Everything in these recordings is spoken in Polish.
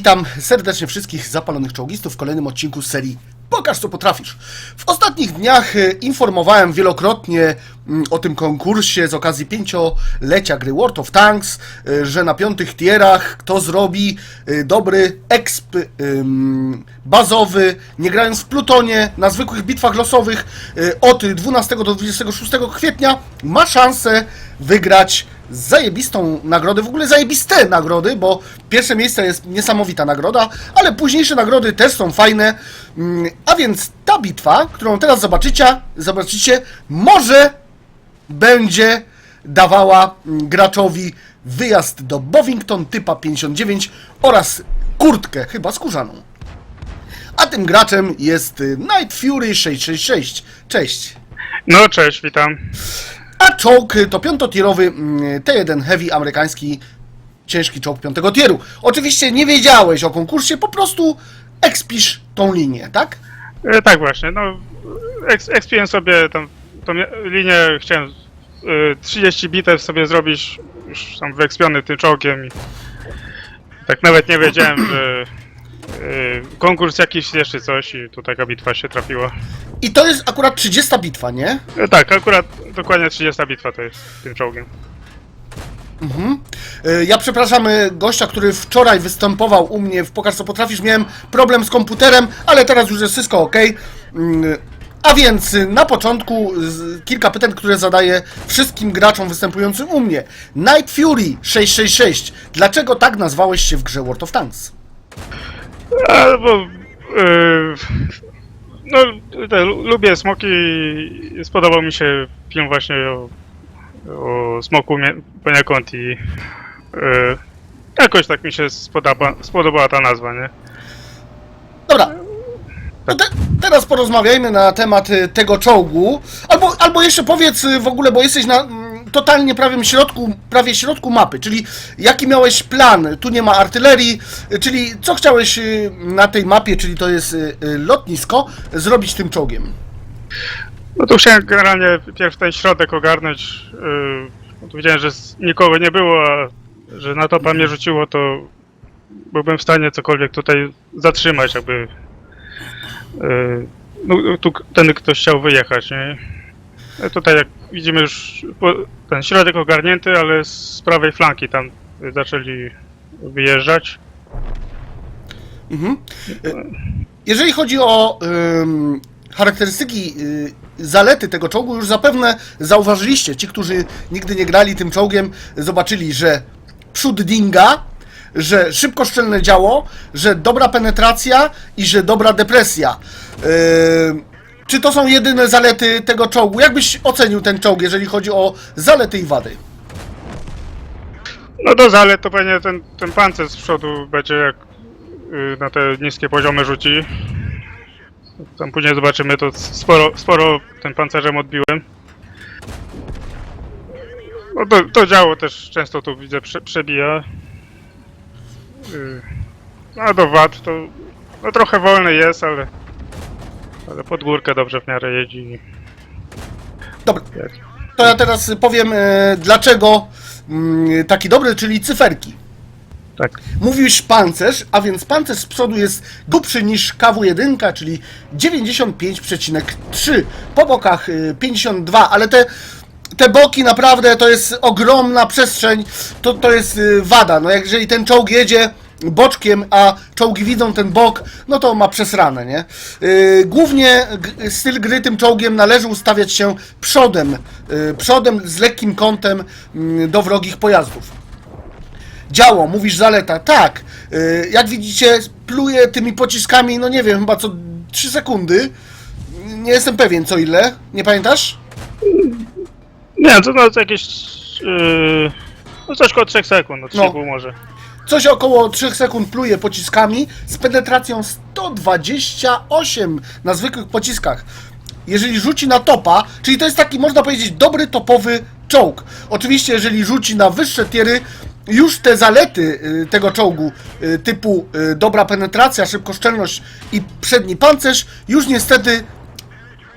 Witam serdecznie wszystkich zapalonych czołgistów w kolejnym odcinku serii Pokaż co potrafisz. W ostatnich dniach e, informowałem wielokrotnie o tym konkursie z okazji pięciolecia gry World of Tanks, e, że na piątych tierach kto zrobi e, dobry exp bazowy, nie grając w Plutonie, na zwykłych bitwach losowych e, od 12 do 26 kwietnia ma szansę wygrać zajebistą nagrodę, w ogóle zajebiste nagrody, bo pierwsze miejsce jest niesamowita nagroda, ale późniejsze nagrody też są fajne. Mm, A więc ta bitwa, którą teraz zobaczycie, zobaczycie, może będzie dawała mm, graczowi wyjazd do Bovington typa 59 oraz kurtkę, chyba skórzaną. A tym graczem jest y, Night Fury 666. Cześć! No cześć, witam. A czołg to piątotierowy mm, T1 Heavy amerykański ciężki czołg piątego tieru. Oczywiście nie wiedziałeś o konkursie, po prostu ekspisz tą linię, tak? E, tak właśnie, no eks, ekspiłem sobie tam tą linię, chciałem e, 30 bitew sobie zrobić, już tam wyekspiony tym czołgiem i tak nawet nie wiedziałem, że e, konkurs jakiś jeszcze coś i tu taka bitwa się trafiła. I to jest akurat 30 bitwa, nie? E, tak, akurat dokładnie 30 bitwa to jest tym czołgiem. Y, Ja przepraszam y, gościa, który wczoraj występował u mnie w Pokaż co potrafisz. Miałem problem z komputerem, ale teraz już jest wszystko ok. A więc na początku kilka pytań, które zadaję wszystkim graczom występującym u mnie. Night Fury 666. Dlaczego tak nazwałeś się w grze World of Tanks? A, bo e, no te, lu- lubię smoki i spodobał mi się film właśnie o, o smoku poniekąd i e, jakoś tak mi się spodoba, spodobała ta nazwa, nie? No te, teraz porozmawiajmy na temat y, tego czołgu. Albo, albo jeszcze powiedz y, w ogóle, bo jesteś na mm, totalnie prawym środku, prawie środku mapy, czyli jaki miałeś plan? Tu nie ma artylerii, y, czyli co chciałeś na tej mapie, czyli to jest lotnisko, zrobić tym czołgiem? No to chciałem generalnie pierw ten środek ogarnąć. Yy, to widziałem, że nikogo nie było, a że na topa mnie rzuciło, to byłbym w stanie cokolwiek tutaj zatrzymać, jakby. Yy, no tu ten ktoś chciał wyjechać, nie? No tutaj jak widzimy już ten środek ogarnięty, ale z prawej flanki tam y, zaczęli wyjeżdżać. Mhm. Jeżeli chodzi o ym, charakterystyki, y, zalety tego czołgu, już zapewne zauważyliście. Ci, którzy nigdy nie grali tym czołgiem, zobaczyli, że przód dinga, że szybko szczelne działo, że dobra penetracja i że dobra depresja. Ym, czy to są jedyne zalety tego czołgu? Jak byś ocenił ten czołg, jeżeli chodzi o zalety i wady? No do zalet to pewnie ten, ten pancerz z przodu będzie jak y, na te niskie poziomy rzuci. Tam później zobaczymy, to sporo, sporo tym pancerzem odbiłem. No to, to działo też często tu widzę prze, przebija. Y, A do wad to no trochę wolny jest, ale ale pod górkę dobrze w miarę jeździ. Dobra, to ja teraz powiem, e, dlaczego mm, taki dobry, czyli cyferki. Tak. Mówisz pancerz, a więc pancerz z przodu jest grubszy niż KW1, czyli 95,3. Po bokach y, 52, ale te, te boki naprawdę to jest ogromna przestrzeń. To, to jest y, wada. No jeżeli ten czołg jedzie boczkiem, a czołgi widzą ten bok, no to ma przesrane, nie? Yy, głównie styl gry tym czołgiem należy ustawiać się przodem, yy, przodem z lekkim kątem yy, do wrogich pojazdów. Działo, mówisz zaleta. Tak, yy, jak widzicie, pluje tymi pociskami, no nie wiem, chyba co 3 sekundy. Nie jestem pewien co ile, nie pamiętasz? Nie, to, no, to jakieś. Yy, no coś koło 3 sekund, no 3,5 może. Coś około 3 sekund pluje pociskami z penetracją 128 na zwykłych pociskach. Jeżeli rzuci na topa, czyli to jest taki, można powiedzieć, dobry topowy czołg. Oczywiście, jeżeli rzuci na wyższe tiery, już te zalety y, tego czołgu, y, typu y, dobra penetracja, szybkoszczelność i przedni pancerz, już niestety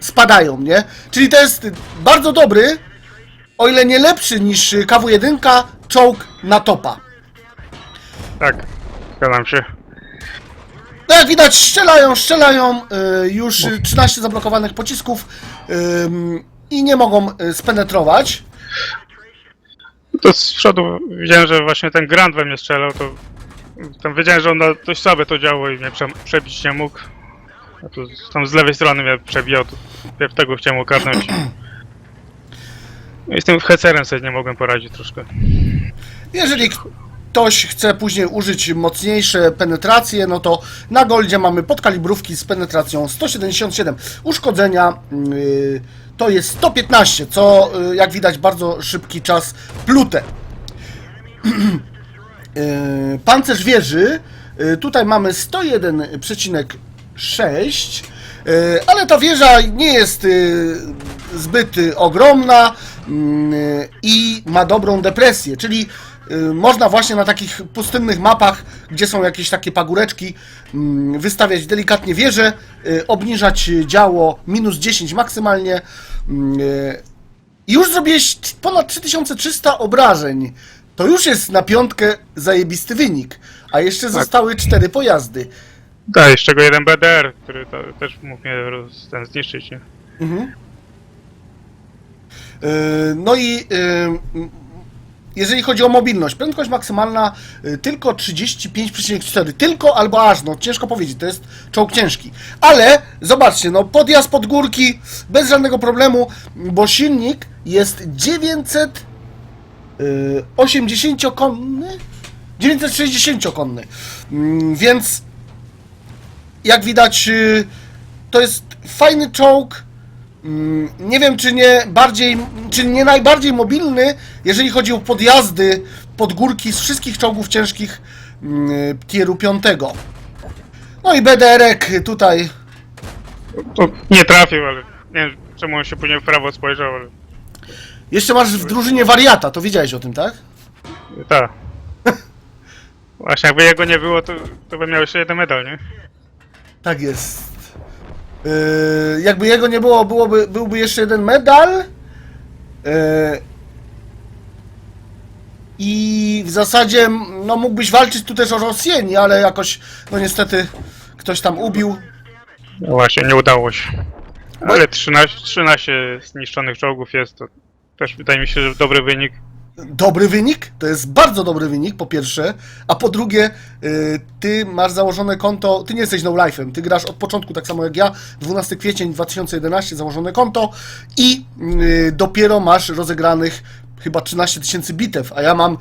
spadają, nie? Czyli to jest bardzo dobry, o ile nie lepszy niż KW1, czołg na topa. Tak, zgadzam się. No jak widać, strzelają, strzelają, y, już y, 13 zablokowanych pocisków ym, i nie mogą y, spenetrować. To z przodu widziałem, że właśnie ten Grand we mnie strzelał, to tam wiedziałem, że on na dość słabe to działo i mnie prze, przebić nie mógł. A tu tam z lewej strony mnie przebijał, to pierw tego chciałem. No i z tym hecerem sobie nie mogłem poradzić troszkę. Jeżeli ktoś chce później użyć mocniejsze penetracje, no to na goldzie mamy podkalibrówki z penetracją 177. Uszkodzenia yy, to jest 115, co yy, jak widać bardzo szybki czas plute. Yy, Pancerz wieży, tutaj mamy 101,6, yy, ale ta wieża nie jest zbyt ogromna yy, i ma dobrą depresję, czyli można właśnie na takich pustynnych mapach, gdzie są jakieś takie pagóreczki, yy, wystawiać delikatnie wieżę, yy, obniżać działo minus 10 maksymalnie. Yy, już zrobiłeś ponad 3300 obrażeń. To już jest na piątkę zajebisty wynik. A jeszcze zostały cztery pojazdy. Da, jeszcze go jeden BDR, który to, też mógł mnie roz, ten zniszczyć, nie? Mhm. Yy, No i yy, jeżeli chodzi o mobilność, prędkość maksymalna yy, tylko 35,4. Tylko albo aż, no ciężko powiedzieć, to jest czołg ciężki. Ale zobaczcie, no podjazd pod górki bez żadnego problemu, bo silnik jest 980-konny? 960-konny. Mm, Więc jak widać, yy, to jest fajny czołg. Mm, Nie wiem, czy nie bardziej, czy nie najbardziej mobilny, jeżeli chodzi o podjazdy pod górki z wszystkich czołgów ciężkich mm, tieru 5. No i BDR-ek tutaj. To nie trafił, ale nie wiem czemu on się później w prawo spojrzał, ale Jeszcze masz w drużynie wariata, to wiedziałeś o tym, tak? tak. Właśnie jakby jego nie było, to, to by miał jeszcze jeden medal, nie? Tak jest. Yy, jakby jego nie było, byłoby, byłby jeszcze jeden medal. Yy, I w zasadzie, no mógłbyś walczyć tu też o Rosjeni, ale jakoś, no niestety, ktoś tam ubił. No właśnie, nie udało się. Ale 13, 13 zniszczonych czołgów jest, to też wydaje mi się, że dobry wynik. Dobry wynik, to jest bardzo dobry wynik, po pierwsze, a po drugie, yy, ty masz założone konto, ty nie jesteś no life'em, ty grasz od początku tak samo jak ja, 12 kwiecień 2011 założone konto i yy, dopiero masz rozegranych chyba 13 tysięcy bitew, a ja mam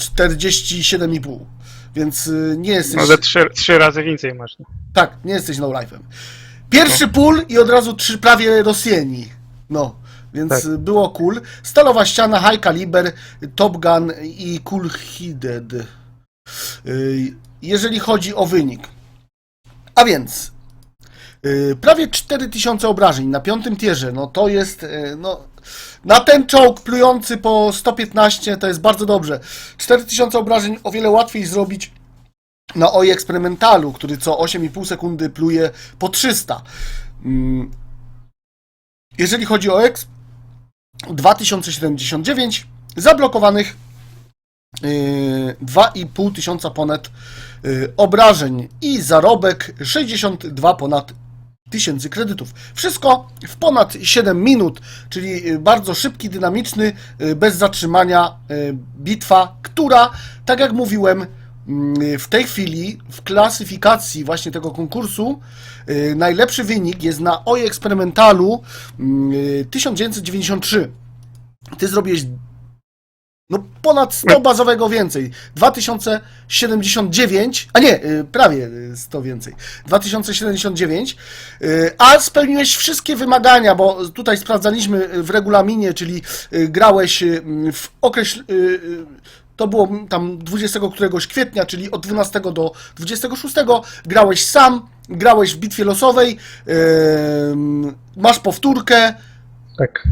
47,5, więc yy, nie jesteś, No trzy, trzy razy więcej masz. No. tak, nie jesteś no life'em. Pierwszy pól i od razu trzy prawie Rosjeni, no. Więc Tak. było cool. Stalowa ściana, high caliber, Top Gun i Cool Headed. Y, Jeżeli chodzi o wynik. A więc y, prawie 4000 obrażeń na piątym tierze, no to jest y, no na ten czołg plujący po 115 to jest bardzo dobrze. 4000 obrażeń o wiele łatwiej zrobić na OI eksperymentalu, który co 8,5 sekundy pluje po 300. Mm. Jeżeli chodzi o EX, 2079 zablokowanych yy, 2,5 tysiąca ponad yy, obrażeń i zarobek 62 ponad tysięcy kredytów. Wszystko w ponad 7 minut, czyli yy, bardzo szybki, dynamiczny, yy, bez zatrzymania yy, bitwa, która, tak jak mówiłem, w tej chwili w klasyfikacji właśnie tego konkursu yy, najlepszy wynik jest na OI eksperymentalu yy, 1993. Ty zrobiłeś no ponad 100 bazowego więcej. 2079, a nie, y, prawie y, 100 więcej. 2079, y, a spełniłeś wszystkie wymagania, bo tutaj sprawdzaliśmy y, w regulaminie, czyli y, grałeś y, w określ... y, y, To było tam 20 któregoś kwietnia, czyli od 12 do 26. Grałeś sam, grałeś w bitwie losowej, ym, masz powtórkę, Tak.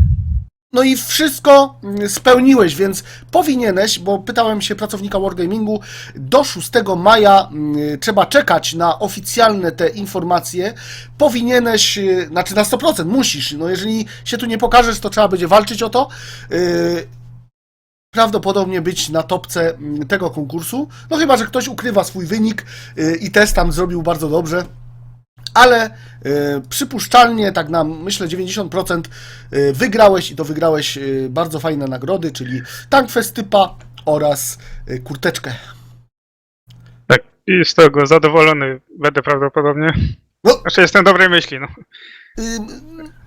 no i wszystko mm, spełniłeś, więc powinieneś, bo pytałem się pracownika Wargamingu, do 6 maja mm, trzeba czekać na oficjalne te informacje. Powinieneś, y, znaczy na 100% musisz, no jeżeli się tu nie pokażesz, to trzeba będzie walczyć o to. Y, prawdopodobnie być na topce mm, tego konkursu. No chyba, że ktoś ukrywa swój wynik y, i test tam zrobił bardzo dobrze. Ale y, przypuszczalnie, tak na myślę 90% y, wygrałeś i to wygrałeś y, bardzo fajne nagrody, czyli Tankfest typa oraz y, kurteczkę. Tak. I z tego zadowolony będę prawdopodobnie. No. Znaczy jestem dobrej myśli, no. Ym,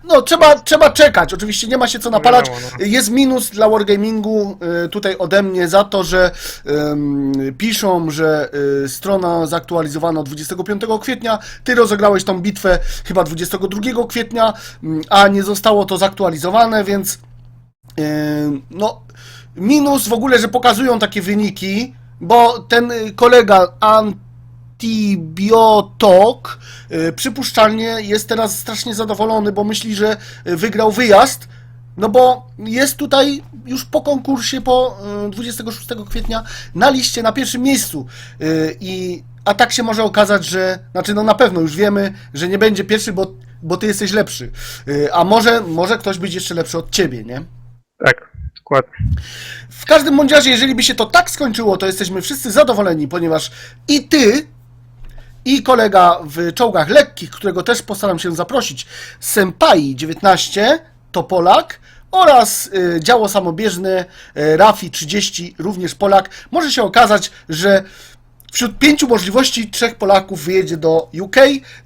No, trzeba, trzeba czekać. Oczywiście nie ma się co napalać. wiadomo, no. Jest minus dla Wargamingu y, tutaj ode mnie za to, że ym, piszą, że y, strona zaktualizowano 25 kwietnia. Ty rozegrałeś tą bitwę chyba 22 kwietnia, a nie zostało to zaktualizowane, więc ym, no minus w ogóle, że pokazują takie wyniki, bo ten y, kolega Antibiotok y, przypuszczalnie jest teraz strasznie zadowolony, bo myśli, że y, wygrał wyjazd, no bo jest tutaj już po konkursie, po y, 26 kwietnia na liście na pierwszym miejscu i a tak się może okazać, że, znaczy no na pewno już wiemy, że nie będzie pierwszy, bo, bo ty jesteś lepszy, a może, może ktoś być jeszcze lepszy od ciebie, nie? Tak, dokładnie. W każdym bądź razie, jeżeli by się to tak skończyło, to jesteśmy wszyscy zadowoleni, ponieważ i ty, i kolega w czołgach lekkich, którego też postaram się zaprosić, Senpai 19, to Polak, oraz y, działo samobieżne y, Rafi 30, również Polak. Może się okazać, że wśród pięciu możliwości trzech Polaków wyjedzie do UK,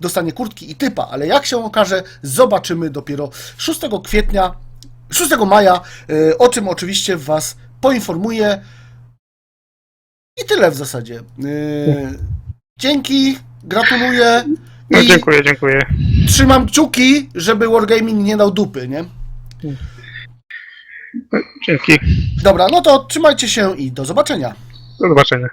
dostanie kurtki i typa, ale jak się okaże, zobaczymy dopiero 6 kwietnia 6 maja, y, o czym oczywiście Was poinformuję. I tyle w zasadzie. Dzięki, gratuluję No i dziękuję, dziękuję. trzymam kciuki, żeby Wargaming nie dał dupy, nie? Dzięki. Dobra, no to trzymajcie się i do zobaczenia. Do zobaczenia.